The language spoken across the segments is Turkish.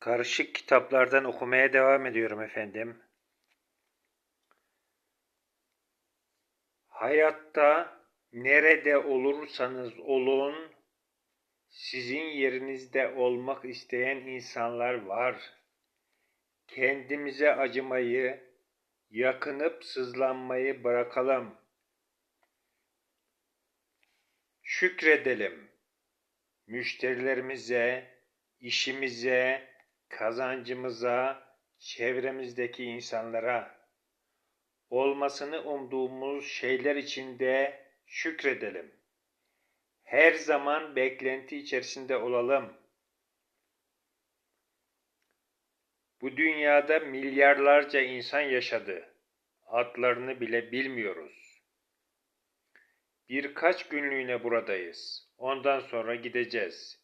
Karışık kitaplardan okumaya devam ediyorum efendim. Hayatta nerede olursanız olun, sizin yerinizde olmak isteyen insanlar var. Kendimize acımayı, yakınıp sızlanmayı bırakalım. Şükredelim. Müşterilerimize, işimize, kazancımıza, çevremizdeki insanlara, olmasını umduğumuz şeyler içinde şükredelim. Her zaman beklenti içerisinde olalım. Bu dünyada milyarlarca insan yaşadı. Adlarını bile bilmiyoruz. Birkaç günlüğüne buradayız. Ondan sonra gideceğiz.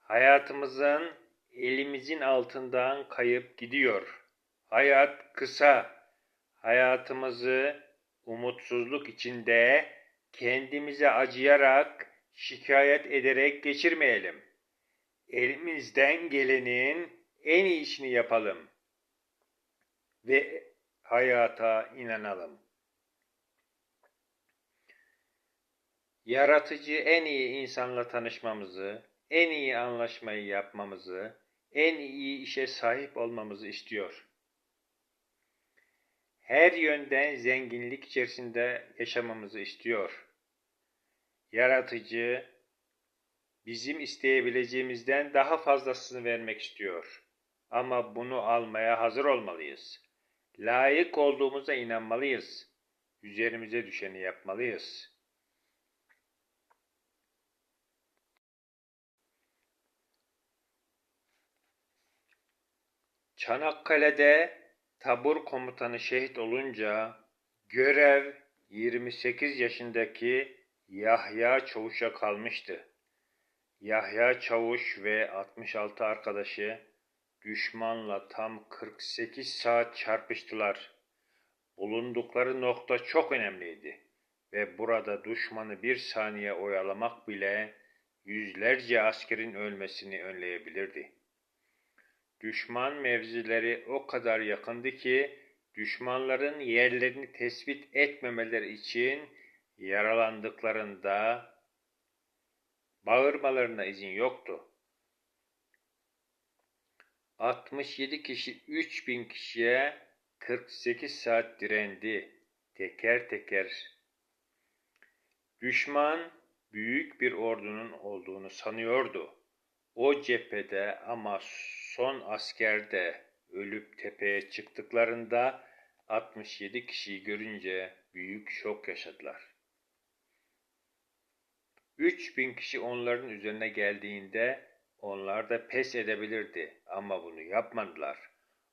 Hayatımızın elimizin altından kayıp gidiyor. Hayat kısa. Hayatımızı umutsuzluk içinde kendimize acıyarak, şikayet ederek geçirmeyelim. Elimizden gelenin en iyisini yapalım ve hayata inanalım. Yaratıcı en iyi insanla tanışmamızı, en iyi anlaşmayı yapmamızı, en iyi işe sahip olmamızı istiyor. Her yönden zenginlik içerisinde yaşamamızı istiyor. Yaratıcı bizim isteyebileceğimizden daha fazlasını vermek istiyor. Ama bunu almaya hazır olmalıyız. Layık olduğumuza inanmalıyız. Üzerimize düşeni yapmalıyız. Çanakkale'de tabur komutanı şehit olunca görev 28 yaşındaki Yahya Çavuş'a kalmıştı. Yahya Çavuş ve 66 arkadaşı düşmanla tam 48 saat çarpıştılar. Bulundukları nokta çok önemliydi ve burada düşmanı bir saniye oyalamak bile yüzlerce askerin ölmesini önleyebilirdi. Düşman mevzileri o kadar yakındı ki düşmanların yerlerini tespit etmemeleri için yaralandıklarında bağırmalarına izin yoktu. 67 kişi 3000 kişiye 48 saat direndi. Teker teker. Düşman büyük bir ordunun olduğunu sanıyordu. O cephede ama son askerde ölüp tepeye çıktıklarında 67 kişiyi görünce büyük şok yaşadılar. 3000 kişi onların üzerine geldiğinde onlar da pes edebilirdi ama bunu yapmadılar.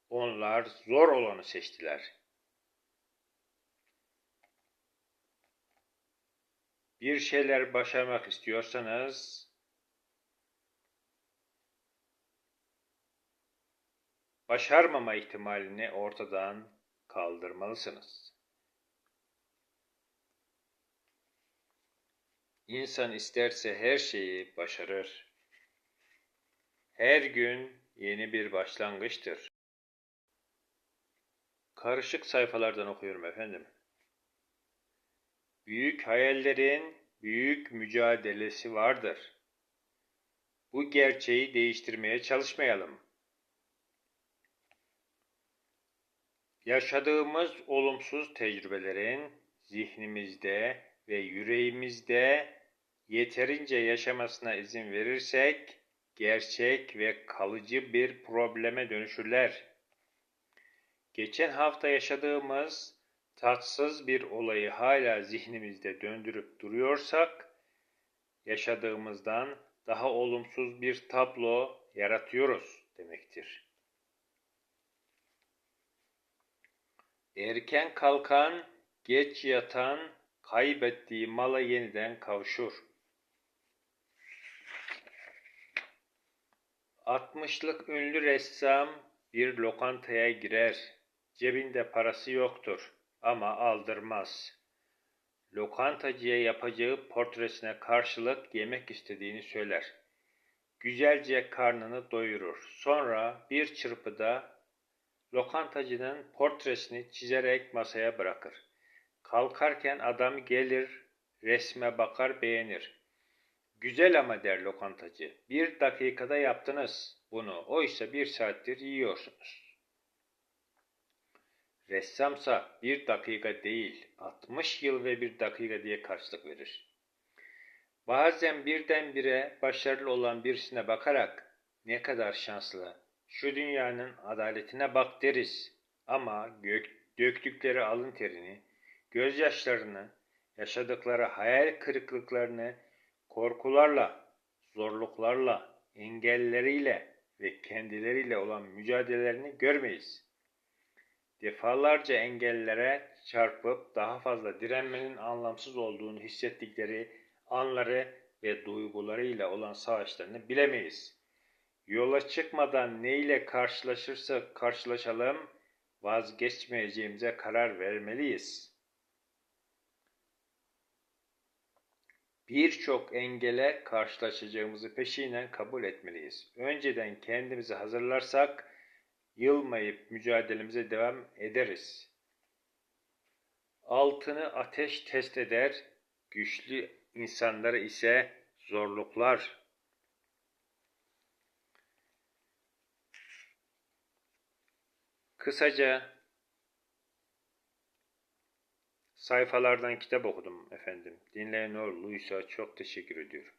Onlar zor olanı seçtiler. Bir şeyler başarmak istiyorsanız başarmama ihtimalini ortadan kaldırmalısınız. İnsan isterse her şeyi başarır. Her gün yeni bir başlangıçtır. Karışık sayfalardan okuyorum efendim. Büyük hayallerin büyük mücadelesi vardır. Bu gerçeği değiştirmeye çalışmayalım. Yaşadığımız olumsuz tecrübelerin zihnimizde ve yüreğimizde yeterince yaşamasına izin verirsek gerçek ve kalıcı bir probleme dönüşürler. Geçen hafta yaşadığımız tatsız bir olayı hala zihnimizde döndürüp duruyorsak yaşadığımızdan daha olumsuz bir tablo yaratıyoruz demektir. Erken kalkan, geç yatan, kaybettiği mala yeniden kavuşur. Altmışlık ünlü ressam bir lokantaya girer. Cebinde parası yoktur ama aldırmaz. Lokantacıya yapacağı portresine karşılık yemek istediğini söyler. güzelce karnını doyurur. Sonra bir çırpıda lokantacının portresini çizerek masaya bırakır. Kalkarken adam gelir, resme bakar beğenir. Güzel ama der lokantacı. Bir dakikada yaptınız bunu. Oysa bir saattir yiyorsunuz. Ressamsa bir dakika değil, 60 yıl ve bir dakika diye karşılık verir. Bazen birdenbire başarılı olan birisine bakarak ne kadar şanslı, şu dünyanın adaletine bak deriz. Ama gök, döktükleri alın terini, gözyaşlarını, yaşadıkları hayal kırıklıklarını korkularla, zorluklarla, engelleriyle ve kendileriyle olan mücadelelerini görmeyiz. Defalarca engellere çarpıp daha fazla direnmenin anlamsız olduğunu hissettikleri anları ve duygularıyla olan savaşlarını bilemeyiz. Yola çıkmadan neyle karşılaşırsa karşılaşalım vazgeçmeyeceğimize karar vermeliyiz. Birçok engele karşılaşacağımızı peşinen kabul etmeliyiz. Önceden kendimizi hazırlarsak yılmayıp mücadelemize devam ederiz. Altını ateş test eder, güçlü insanları ise zorluklar. Kısaca sayfalardan kitap okudum efendim. Dinleyen olursa çok teşekkür ediyorum.